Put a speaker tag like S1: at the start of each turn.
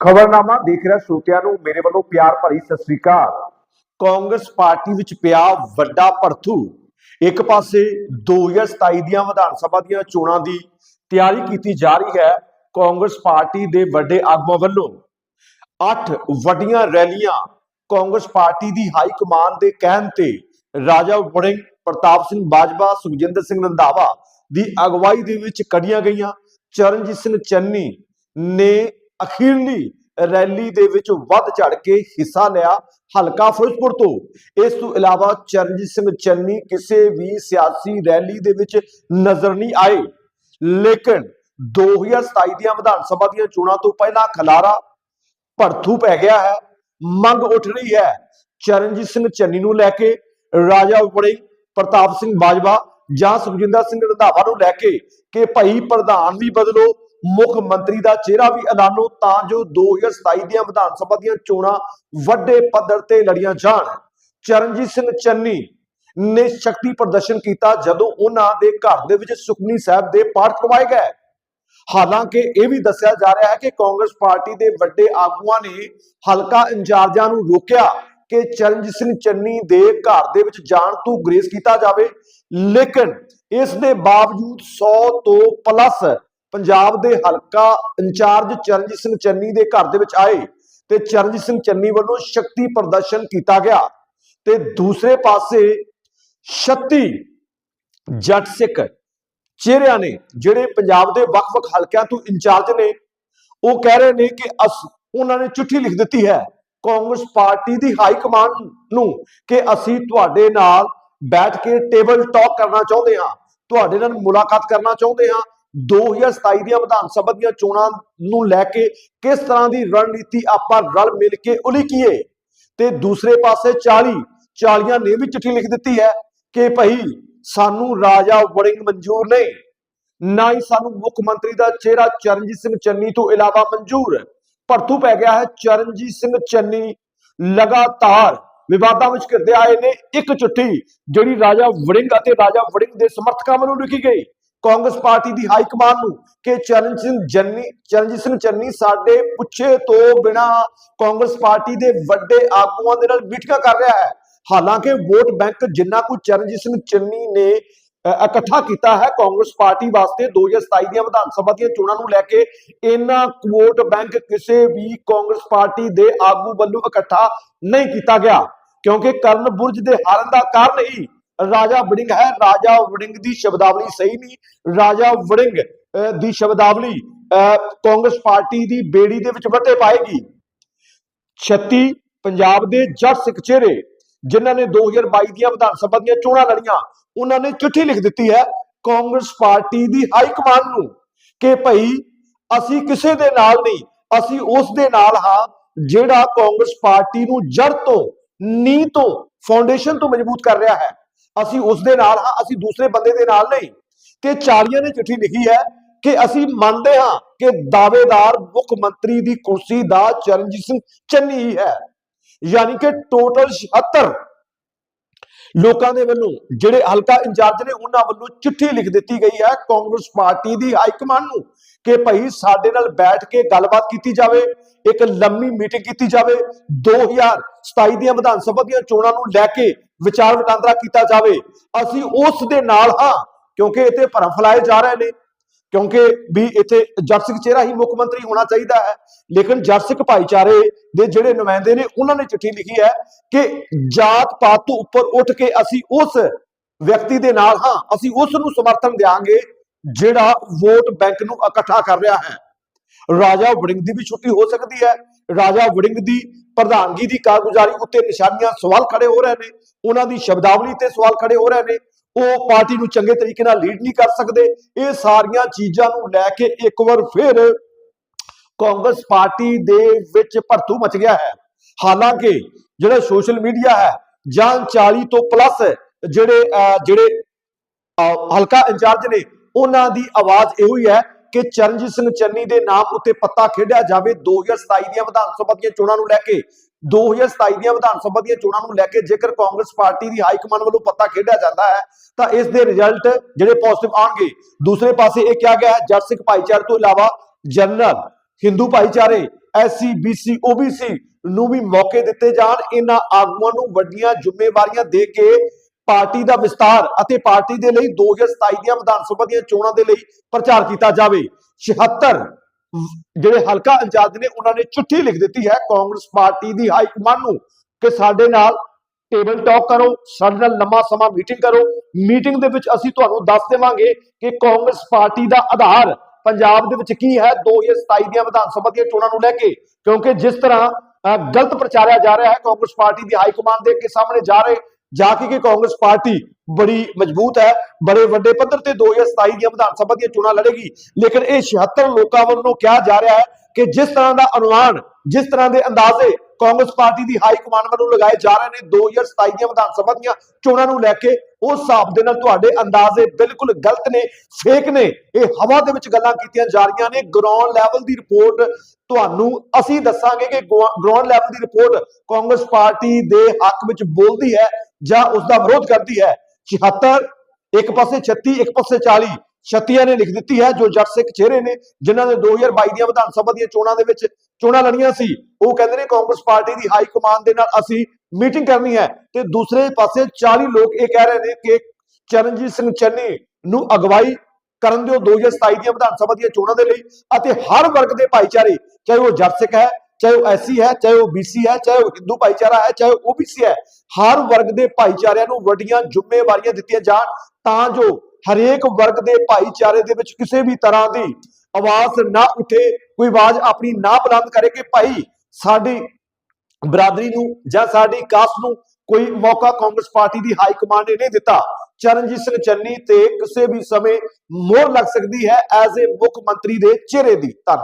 S1: ਖਬਰਨਾਮਾ ਦੇਖ ਰਿਹਾ ਸਰੋਤਿਆਂ ਨੂੰ, ਮੇਰੇ ਵੱਲੋਂ ਪਿਆਰ ਭਰੀ ਸਤਿ ਸ੍ਰੀ ਅਕਾਲ। ਕਾਂਗਰਸ ਪਾਰਟੀ ਵਿੱਚ ਪਿਆ ਵੱਡਾ ਭੜਥੂ ਇੱਕ ਪਾਸੇ 2027 ਦੀਆਂ ਵਿਧਾਨ ਸਭਾ ਦੀਆਂ ਚੋਣਾਂ ਦੀ ਤਿਆਰੀ ਕੀਤੀ ਜਾ ਰਹੀ ਹੈ ਕਾਂਗਰਸ ਪਾਰਟੀ ਦੇ ਵੱਡੇ ਆਗੂਆਂ ਵੱਲੋਂ। ਅੱਠ ਵੱਡੀਆਂ ਰੈਲੀਆਂ ਕਾਂਗਰਸ ਪਾਰਟੀ ਦੀ ਹਾਈ ਕਮਾਨ ਦੇ ਕਹਿਣ ਤੇ ਰਾਜਾ ਵੜਿੰਗ ਪ੍ਰਤਾਪ ਸਿੰਘ ਬਾਜਵਾ, ਸੁਖਜਿੰਦਰ ਸਿੰਘ ਰੰਧਾਵਾ ਦੀ ਅਗਵਾਈ ਦੇ ਵਿੱਚ ਕੱਢੀਆਂ ਗਈਆਂ। ਚਰਨਜੀਤ ਸਿੰਘ ਚੰਨੀ ਨੇ ਅਖੀਰਲੀ ਰੈਲੀ ਦੇ ਵਿੱਚ ਵੱਧ ਚੜ ਕੇ ਹਿੱਸਾ ਲਿਆ ਹਲਕਾ ਫਿਰੋਜ਼ਪੁਰ ਤੋਂ। ਇਸ ਤੋਂ ਇਲਾਵਾ ਚਰਨਜੀਤ ਸਿੰਘ ਚੰਨੀ ਕਿਸੇ ਵੀ ਸਿਆਸੀ ਰੈਲੀ ਦੇ ਵਿੱਚ ਨਜ਼ਰ ਨਹੀਂ ਆਏ। ਲੇਕਿਨ 2027 ਦੀਆਂ ਵਿਧਾਨ ਸਭਾ ਦੀਆਂ ਚੋਣਾਂ ਤੋਂ ਪਹਿਲਾਂ ਖਲਾਰਾ ਭੜਥੂ ਪੈ ਗਿਆ ਹੈ, ਮੰਗ ਉੱਠ ਰਹੀ ਹੈ। ਚਰਨਜੀਤ ਸਿੰਘ ਚੰਨੀ ਨੂੰ ਲੈ ਕੇ ਰਾਜਾ ਵੜਿੰਗ ਪ੍ਰਤਾਪ ਸਿੰਘ ਬਾਜਵਾ ਜਾਂ ਸੁਖਜਿੰਦਰ ਸਿੰਘ ਰੰਧਾਵਾ ਨੂੰ ਲੈ ਕੇ ਕਿ ਭਾਈ ਪ੍ਰਧਾਨ ਵੀ ਬਦਲੋ ਮੁੱਖ ਮੰਤਰੀ ਦਾ ਚਿਹਰਾ ਵੀ ਐਲਾਨੋ, ਤਾਂ ਜੋ 2027 ਦੀਆਂ ਵਿਧਾਨ ਸਭਾ ਦੀਆਂ ਚੋਣਾਂ ਵੱਡੇ ਪੱਧਰ ਤੇ ਲੜੀਆਂ ਜਾਣ। ਚਰਨਜੀਤ ਸਿੰਘ ਚੰਨੀ ਨੇ ਸ਼ਕਤੀ ਪ੍ਰਦਰਸ਼ਨ ਕੀਤਾ ਜਦੋਂ ਉਹਨਾਂ ਦੇ ਘਰ ਦੇ ਵਿੱਚ ਸੁਖਨੀ ਸਾਹਿਬ ਦੇ ਪਾਠ ਕਰਵਾਏ ਗਏ। ਹਾਲਾਂਕਿ ਇਹ ਵੀ ਦੱਸਿਆ ਜਾ ਰਿਹਾ ਹੈ ਕਿ ਕਾਂਗਰਸ ਪਾਰਟੀ ਦੇ ਵੱਡੇ ਆਗੂਆਂ ਨੇ ਹਲਕਾ ਇੰਚਾਰਜਾਂ ਨੂੰ ਰੋਕਿਆ ਕਿ ਚਰਨਜੀਤ ਸਿੰਘ ਚੰਨੀ ਦੇ ਘਰ ਦੇ ਵਿੱਚ ਜਾਣ ਤੋਂ ਗ੍ਰੇਸ ਕੀਤਾ ਜਾਵੇ। ਲੇਕਿਨ ਇਸ ਦੇ ਬਾਵਜੂਦ 100 ਤੋਂ ਪਲੱਸ ਪੰਜਾਬ ਦੇ ਹਲਕਾ ਇੰਚਾਰਜ ਚਰਨਜੀਤ ਸਿੰਘ ਚੰਨੀ ਦੇ ਘਰ ਦੇ ਵਿੱਚ ਆਏ ਤੇ ਚਰਨਜੀਤ ਸਿੰਘ ਚੰਨੀ ਵੱਲੋਂ ਸ਼ਕਤੀ ਪ੍ਰਦਰਸ਼ਨ ਕੀਤਾ ਗਿਆ। ਤੇ ਦੂਸਰੇ ਪਾਸੇ 36 ਜੱਟ ਸਿੱਖ ਚਿਹਰਿਆਂ ਨੇ ਜਿਹੜੇ ਪੰਜਾਬ ਦੇ ਵੱਖ-ਵੱਖ ਹਲਕਿਆਂ ਤੋਂ ਇੰਚਾਰਜ ਨੇ, ਉਹ ਕਹਿ ਰਹੇ ਨੇ ਕਿ ਅਸ, ਉਹਨਾਂ ਨੇ ਚਿੱਠੀ ਲਿਖ ਦਿੱਤੀ ਹੈ, ਕਾਂਗਰਸ ਪਾਰਟੀ ਦੀ ਹਾਈ ਕਮਾਂਡ ਨੂੰ ਕਿ ਅਸੀਂ ਤੁਹਾਡੇ ਨਾਲ ਬੈਠ ਕੇ ਟੇਬਲ ਟਾਕ ਕਰਨਾ ਚਾਹੁੰਦੇ ਹਾਂ, ਤੁਹਾਡੇ ਨਾਲ ਮੁਲਾਕਾਤ ਕਰਨਾ ਚਾਹੁੰਦੇ ਹਾਂ 2027 ਦੀਆਂ ਵਿਧਾਨ ਸਭਾ ਦੀਆਂ ਚੋਣਾਂ ਨੂੰ ਲੈ ਕੇ ਕਿਸ ਤਰ੍ਹਾਂ ਦੀ ਰਣਨੀਤੀ ਆਪਾਂ ਰਲ ਮਿਲ ਕੇ ਉਲੀਕੀਏ? ਤੇ ਦੂਸਰੇ ਪਾਸੇ 40 40 ਨੇ ਵੀ ਚਿੱਠੀ ਲਿਖ ਦਿੱਤੀ ਹੈ ਕਿ ਭਾਈ ਸਾਨੂੰ ਰਾਜਾ ਵੜਿੰਗ ਮਨਜ਼ੂਰ ਨਹੀਂ, ਨਾ ਹੀ ਸਾਨੂੰ ਮੁੱਖ ਮੰਤਰੀ ਦਾ ਚਿਹਰਾ ਚਰਨਜੀਤ ਸਿੰਘ ਚੰਨੀ ਤੋਂ ਇਲਾਵਾ ਮਨਜ਼ੂਰ। ਭਰਤੂ ਪੈ ਗਿਆ ਹੈ ਚਰਨਜੀਤ ਸਿੰਘ ਚੰਨੀ। ਲਗਾਤਾਰ ਵਿਵਾਦਾਂ ਵਿੱਚ ਘਿਰਦੇ ਆਏ ਨੇ ਇੱਕ ਚਿੱਠੀ ਜਿਹੜੀ ਰਾਜਾ ਵੜਿੰਗ ਅਤੇ ਰਾਜਾ ਵੜਿੰਗ ਦੇ ਸਮਰਥਕਾਂ ਵੱਲੋਂ ਲਿਖੀ ਗਈ। ਕਾਂਗਰਸ ਪਾਰਟੀ ਦੀ ਹਾਈ ਕਮਾਨ ਨੂੰ ਕਿ ਚਰਨਜੀਤ ਸਿੰਘ ਚੰਨੀ ਚਰਨਜੀਤ ਸਿੰਘ ਚੰਨੀ ਸਾਡੇ ਪੁੱਛੇ ਤੋਂ ਬਿਨਾ ਕਾਂਗਰਸ ਪਾਰਟੀ ਦੇ ਵੱਡੇ ਆਗੂਆਂ ਦੇ ਨਾਲ ਮੀਟਿੰਗਾਂ ਕਰ ਰਿਹਾ ਹੈ। ਹਾਲਾਂਕਿ ਵੋਟ ਬੈਂਕ ਜਿੰਨਾ ਕੁ ਚਰਨਜੀਤ ਸਿੰਘ ਚੰਨੀ ਨੇ ਇਕੱਠਾ ਕੀਤਾ ਹੈ ਕਾਂਗਰਸ ਪਾਰਟੀ ਵਾਸਤੇ 2027 ਦੀਆਂ ਵਿਧਾਨ ਸਭਾ ਦੀਆਂ ਚੋਣਾਂ ਨੂੰ ਲੈ ਕੇ, ਇਹਨਾਂ ਵੋਟ ਬੈਂਕ ਕਿਸੇ ਵੀ ਕਾਂਗਰਸ ਪਾਰਟੀ ਦੇ ਆਗੂ ਵੱਲੋਂ ਇਕੱਠਾ ਨਹੀਂ ਕੀਤਾ ਗਿਆ। ਕਿਉਂਕਿ ਕਰਨ ਬੁਰਜ ਦੇ ਹਾਰਨ ਦਾ ਕਾਰਨ ਹੀ ਰਾਜਾ ਵੜਿੰਗ ਹੈ ਰਾਜਾ ਵੜਿੰਗ ਦੀ ਸ਼ਬਦਾਵਲੀ ਸਹੀ ਨਹੀਂ ਰਾਜਾ ਵੜਿੰਗ ਅ, ਦੀ ਸ਼ਬਦਾਵਲੀ ਅ, ਕਾਂਗਰਸ ਪਾਰਟੀ ਦੀ ਬੇੜੀ ਦੇ ਵਿੱਚ ਵੱਟੇ ਪਾਏਗੀ। 36 ਪੰਜਾਬ ਦੇ ਜੱਟ ਸਿੱਖ ਚਿਹਰੇ ਜਿਨ੍ਹਾਂ ਨੇ 2022 ਦੀਆਂ ਵਿਧਾਨ ਸਭਾ ਦੀਆਂ ਚੋਣਾਂ ਲੜੀਆਂ ਉਹਨਾਂ ਨੇ ਚਿੱਠੀ ਲਿਖ ਦਿੱਤੀ ਹੈ ਕਾਂਗਰਸ ਪਾਰਟੀ ਦੀ ਹਾਈ ਕਮਾਂਡ ਨੂੰ ਕਿ ਭਈ ਅਸੀਂ ਕਿਸੇ ਦੇ ਨਾਲ ਨਹੀਂ ਅਸੀਂ ਉਸ ਦੇ ਨਾਲ ਹਾਂ ਜਿਹੜਾ ਕਾਂਗਰਸ ਪਾਰਟੀ ਨੂੰ ਜੜ ਤੋਂ ਨੀਂਹ ਤੋਂ ਫਾਊਂਡੇਸ਼ਨ ਤੋਂ ਮਜ਼ਬੂਤ ਕਰ ਰਿਹਾ ਹੈ। ਅਸੀਂ ਉਸ ਦੇ ਨਾਲ ਹਾਂ, ਅਸੀਂ ਦੂਸਰੇ ਬੰਦੇ ਦੇ ਨਾਲ ਨਹੀਂ। ਤੇ ਚਾਲੀਆਂ ਨੇ ਚਿੱਠੀ ਲਿਖੀ ਹੈ ਕਿ ਅਸੀਂ ਮੰਨਦੇ ਹਾਂ ਕਿ ਦਾਅਵੇਦਾਰ ਮੁੱਖ ਮੰਤਰੀ ਦੀ ਕੁਰਸੀ ਦਾ ਚਰਨਜੀਤ ਸਿੰਘ ਚੰਨੀ ਹੈ ਯਾਨੀ ਕਿ ਟੋਟਲ 76 ਲੋਕਾਂ ਦੇ ਵੱਲੋਂ ਜਿਹੜੇ ਹਲਕਾ ਇੰਚਾਰਜ ਨੇ, ਉਹਨਾਂ ਵੱਲੋਂ ਚਿੱਠੀ ਲਿਖ ਦਿੱਤੀ ਗਈ ਹੈ। ਕਾਂਗਰਸ ਪਾਰਟੀ ਦੀ ਹਾਈ ਕਮਾਂਡ ਨੂੰ ਕਿ ਭਾਈ ਸਾਡੇ ਨਾਲ ਬੈਠ ਕੇ ਗੱਲਬਾਤ ਕੀਤੀ ਜਾਵੇ, ਇੱਕ ਲੰਮੀ ਮੀਟਿੰਗ ਕੀਤੀ ਜਾਵੇ। 2027 ਦੀਆਂ ਵਿਧਾਨ ਸਭਾ ਦੀਆਂ ਚੋਣਾਂ ਨੂੰ ਲੈ ਕੇ ਵਿਚਾਰ ਵਟਾਂਦਰਾ ਕੀਤਾ ਜਾਵੇ, ਅਸੀਂ ਉਸ ਦੇ ਨਾਲ ਹਾਂ, ਕਿਉਂਕਿ ਇੱਥੇ ਭਰਮ ਫੈਲਾਏ ਜਾ ਰਹੇ ਨੇ, ਕਿਉਂਕਿ ਵੀ ਇੱਥੇ ਜੱਟ ਚਿਹਰਾ ਹੀ ਮੁੱਖ ਮੰਤਰੀ ਹੋਣਾ ਚਾਹੀਦਾ ਹੈ, ਲੇਕਿਨ ਜੱਟ ਭਾਈਚਾਰੇ ਦੇ ਜਿਹੜੇ ਨੁਮਾਇੰਦੇ ਨੇ, ਉਹਨਾਂ ਨੇ ਚਿੱਠੀ ਲਿਖੀ ਹੈ ਕਿ ਜਾਤ ਪਾਤ ਤੋਂ ਉੱਪਰ ਉੱਠ ਕੇ ਅਸੀਂ ਉਸ ਵਿਅਕਤੀ ਦੇ ਨਾਲ ਹਾਂ, ਅਸੀਂ ਉਸ ਨੂੰ ਸਮਰਥਨ ਦਿਆਂਗੇ ਜਿਹੜਾ ਵੋਟ ਬੈਂਕ ਨੂੰ ਇਕੱਠਾ ਕਰ ਰਿਹਾ ਹੈ। ਰਾਜਾ ਵੜਿੰਗ ਦੀ ਵੀ ਛੁੱਟੀ ਹੋ ਸਕਦੀ ਹੈ। ਰਾਜਾ ਵੜਿੰਗ ਦੀ ਪ੍ਰਧਾਨਗੀ ਦੀ ਕਾਰਗੁਜ਼ਾਰੀ ਉੱਤੇ ਨਿਸ਼ਾਨੀਆਂ ਸਵਾਲ ਖੜੇ ਹੋ ਰਹੇ ਨੇ। ਉਹਨਾਂ ਦੀ ਸ਼ਬਦਾਵਲੀ ਤੇ ਸਵਾਲ ਖੜੇ ਹੋ ਰਹੇ ਨੇ। ਉਹ ਪਾਰਟੀ ਨੂੰ ਚੰਗੇ ਤਰੀਕੇ ਨਾਲ ਲੀਡ ਨਹੀਂ ਕਰ ਸਕਦੇ। ਇਹ ਸਾਰੀਆਂ ਚੀਜ਼ਾਂ ਨੂੰ ਲੈ ਕੇ ਇੱਕ ਵਾਰ ਫਿਰ ਕਾਂਗਰਸ ਪਾਰਟੀ ਦੇ ਵਿੱਚ ਭਰਤੂ ਮਚ ਗਿਆ ਹੈ। ਹਾਲਾਂਕਿ ਜਿਹੜਾ ਸੋਸ਼ਲ ਮੀਡੀਆ ਹੈ ਜਾਂ 40 ਤੋਂ ਪਲੱਸ ਜਿਹੜੇ ਅਹ, ਜਿਹੜੇ ਹਲਕਾ ਇੰਚਾਰਜ ਨੇ ਉਹਨਾਂ ਦੀ ਆਵਾਜ਼ ਇਹੋ ਹੀ ਹੈ ਕਿ ਚਰਨਜੀਤ ਸਿੰਘ ਚੰਨੀ ਦੇ ਨਾਮ ਉੱਤੇ ਪੱਤਾ ਖੇਡਿਆ ਜਾਵੇ 2027 ਦੀਆਂ ਵਿਧਾਨ ਸਭਾ ਦੀਆਂ ਚੋਣਾਂ ਨੂੰ ਲੈ ਕੇ 2027 ਦੀਆਂ ਵਿਧਾਨ ਸਭਾ ਦੀਆਂ ਚੋਣਾਂ ਨੂੰ ਲੈ ਕੇ ਜੇਕਰ ਕਾਂਗਰਸ ਪਾਰਟੀ ਦੀ ਹਾਈ ਕਮਾਂਡ ਵੱਲੋਂ ਪੱਤਾ ਖੇਡਿਆ ਜਾਂਦਾ ਹੈ, ਤਾਂ ਇਸ ਦੇ ਰਿਜ਼ਲਟ ਜਿਹੜੇ ਪੋਜ਼ਿਟਿਵ ਆਉਣਗੇ। ਦੂਸਰੇ ਪਾਸੇ ਇਹ ਕਿਹਾ ਗਿਆ ਹੈ, ਜੱਟ ਸਿੱਖ ਭਾਈਚਾਰੇ ਤੋਂ ਇਲਾਵਾ ਜਨਰਲ, ਹਿੰਦੂ ਭਾਈਚਾਰੇ ਐਸਸੀ ਬੀਸੀ ਓਬੀਸੀ ਨੂੰ ਵੀ ਮੌਕੇ ਦਿੱਤੇ ਜਾਣ। ਇਹਨਾਂ ਆਗੂਆਂ ਨੂੰ ਵੱਡੀਆਂ ਜ਼ਿੰਮੇਵਾਰੀਆਂ ਦੇ ਕੇ ਪਾਰਟੀ ਦਾ ਵਿਸਤਾਰ ਅਤੇ ਪਾਰਟੀ ਦੇ ਲਈ 2027 ਦੀਆਂ ਵਿਧਾਨ ਸਭਾ ਦੀਆਂ ਚੋਣਾਂ ਦੇ ਲਈ ਪ੍ਰਚਾਰ ਕੀਤਾ ਜਾਵੇ। 76 ਜਿਹੜੇ ਹਲਕਾ ਇੰਚਾਰਜ ਨੇ ਉਹਨਾਂ ਨੇ ਚਿੱਠੀ ਲਿਖ ਦਿੱਤੀ ਹੈ ਕਾਂਗਰਸ ਪਾਰਟੀ ਦੀ ਹਾਈ ਕਮਾਂਡ ਨੂੰ ਕਿ ਸਾਡੇ ਨਾਲ ਟੇਬਲ ਟਾਕ ਕਰੋ ਸਾਡੇ ਨਾਲ ਲੰਮਾ ਸਮਾਂ ਮੀਟਿੰਗ ਕਰੋ। ਮੀਟਿੰਗ ਦੇ ਵਿੱਚ ਅਸੀਂ ਤੁਹਾਨੂੰ ਦੱਸ ਦੇਵਾਂਗੇ ਕਿ ਕਾਂਗਰਸ ਪਾਰਟੀ ਦਾ ਆਧਾਰ ਪੰਜਾਬ ਦੇ ਵਿੱਚ ਕੀ ਹੈ 2027 ਦੀਆਂ ਵਿਧਾਨ ਸਭਾ ਦੀਆਂ ਚੋਣਾਂ ਨੂੰ ਲੈ ਕੇ। ਕਿਉਂਕਿ ਜਿਸ ਤਰ੍ਹਾਂ ਅਹ, ਗਲਤ ਪ੍ਰਚਾਰਿਆ ਜਾ ਰਿਹਾ ਹੈ ਕਾਂਗਰਸ ਪਾਰਟੀ ਦੀ ਹਾਈ ਕਮਾਂਡ ਦੇ ਅੱਗੇ ਸਾਹਮਣੇ ਜਾ ਰਹੇ ਜਾ ਕੇ ਕਿ ਕਾਂਗਰਸ ਪਾਰਟੀ ਬੜੀ ਮਜ਼ਬੂਤ ਹੈ, ਬੜੇ ਵੱਡੇ ਪੱਧਰ ਤੇ 2027 ਦੀਆਂ ਵਿਧਾਨ ਸਭਾ ਦੀਆਂ ਚੋਣਾਂ ਲੜੇਗੀ। ਲੇਕਿਨ ਇਹ 76 ਲੋਕਾਂ ਵੱਲੋਂ ਕਿਹਾ ਜਾ ਰਿਹਾ ਹੈ ਕਿ ਜਿਸ ਤਰ੍ਹਾਂ ਦਾ ਅਨੁਮਾਨ, ਜਿਸ ਤਰ੍ਹਾਂ ਦੇ ਅੰਦਾਜ਼ੇ ਕਾਂਗਰਸ ਪਾਰਟੀ ਦੀ ਹਾਈ ਕਮਾਂਡ ਵੱਲੋਂ ਲਗਾਏ ਜਾ ਰਹੇ ਨੇ 2027 ਦੀਆਂ ਵਿਧਾਨ ਸਭਾ ਦੀਆਂ ਚੋਣਾਂ ਨੂੰ ਲੈ ਕੇ ਉਸ ਹਿਸਾਬ ਦੇ ਨਾਲ ਤੁਹਾਡੇ ਅੰਦਾਜ਼ੇ ਬਿਲਕੁਲ ਗਲਤ ਨੇ, ਫੇਕ ਨੇ। ਇਹ ਹਵਾ ਦੇ ਵਿੱਚ ਗੱਲਾਂ ਕੀਤੀਆਂ ਜਾ ਰਹੀਆਂ ਨੇ। ਗਰਾਊਂਡ ਲੈਵਲ ਦੀ ਰਿਪੋਰਟ ਤੁਹਾਨੂੰ ਅਸੀਂ ਦੱਸਾਂਗੇ ਕਿ ਗਰਾਊਂਡ ਲੈਵਲ ਦੀ ਰਿਪੋਰਟ ਕਾਂਗਰਸ ਪਾਰਟੀ ਦੇ ਹੱਕ ਵਿੱਚ ਬੋਲਦੀ ਹੈ। ਜਾਂ ਉਸ ਦਾ ਵਿਰੋਧ ਕਰਦੀ ਹੈ 76 ਇੱਕ ਪਾਸੇ 36 ਇੱਕ ਪਾਸੇ 40 ਛੱਤੀਆਂ ਨੇ ਲਿਖ ਦਿੱਤੀ ਹੈ, ਜੋ ਜੱਟ ਸਿੱਖ ਚਿਹਰੇ ਨੇ, ਜਿਨ੍ਹਾਂ ਨੇ 2022 ਦੀਆਂ ਵਿਧਾਨ ਸਭਾ ਦੀਆਂ ਚੋਣਾਂ ਦੇ ਵਿੱਚ ਚੋਣਾਂ ਲੜੀਆਂ ਸੀ, ਉਹ ਕਹਿੰਦੇ ਨੇ ਕਾਂਗਰਸ ਪਾਰਟੀ ਦੀ ਹਾਈ ਕਮਾਂਡ ਦੇ ਨਾਲ ਅਸੀਂ ਮੀਟਿੰਗ ਕਰਨੀ ਹੈ ਤੇ ਦੂਸਰੇ ਪਾਸੇ 40 ਲੋਕ ਇਹ ਕਹਿ ਰਹੇ ਨੇ ਕਿ ਚਰਨਜੀਤ ਸਿੰਘ ਚੰਨੀ ਨੂੰ ਅਗਵਾਈ ਕਰਨ ਦਿਓ 2027 ਦੀਆਂ ਵਿਧਾਨ ਸਭਾ ਦੀਆਂ ਚੋਣਾਂ ਦੇ ਲਈ ਅਤੇ ਹਰ ਵਰਗ ਦੇ ਭਾਈਚਾਰੇ, ਚਾਹੇ ਉਹ ਜੱਟ ਸਿੱਖ ਹੈ ਚਾਹੇ ਉਹ ਐਸੀ ਹੈ, ਚਾਹੇ ਉਹ ਬੀਸੀ ਹੈ, ਚਾਹੇ ਉਹ ਹਿੰਦੂ ਭਾਈਚਾਰਾ ਹੈ, ਚਾਹੇ ਉਹ ਓਬੀਸੀ ਹੈ, ਹਰ ਵਰਗ ਦੇ ਭਾਈਚਾਰਿਆਂ ਨੂੰ ਵੱਡੀਆਂ ਜ਼ਿੰਮੇਵਾਰੀਆਂ ਦਿੱਤੀਆਂ ਜਾਣ ਤਾਂ ਜੋ ਹਰੇਕ ਵਰਗ ਦੇ ਭਾਈਚਾਰੇ ਦੇ ਵਿੱਚ ਕਿਸੇ ਵੀ ਤਰ੍ਹਾਂ ਦੀ ਆਵਾਜ਼ ਨਾ ਉੱਠੇ, ਕੋਈ ਆਵਾਜ਼ ਆਪਣੀ ਨਾ ਬੁਲੰਦ ਕਰੇ ਕਿ ਭਾਈ ਸਾਡੀ ਬਰਾਦਰੀ ਨੂੰ ਜਾਂ ਸਾਡੀ ਕਾਸਟ ਨੂੰ ਕੋਈ ਮੌਕਾ ਕਾਂਗਰਸ ਪਾਰਟੀ ਦੀ ਹਾਈ ਕਮਾਂਡ ਨੇ ਨਹੀਂ ਦਿੱਤਾ। ਚਰਨਜੀਤ ਸਿੰਘ ਚੰਨੀ ਤੇ ਕਿਸੇ ਵੀ ਸਮੇਂ ਮੋਹਰ ਲੱਗ ਸਕਦੀ ਹੈ ਐਜ਼ ਏ ਮੁੱਖ ਮੰਤਰੀ ਦੇ ਚਿਹਰੇ ਦੀ ਧੰਨਵਾਦ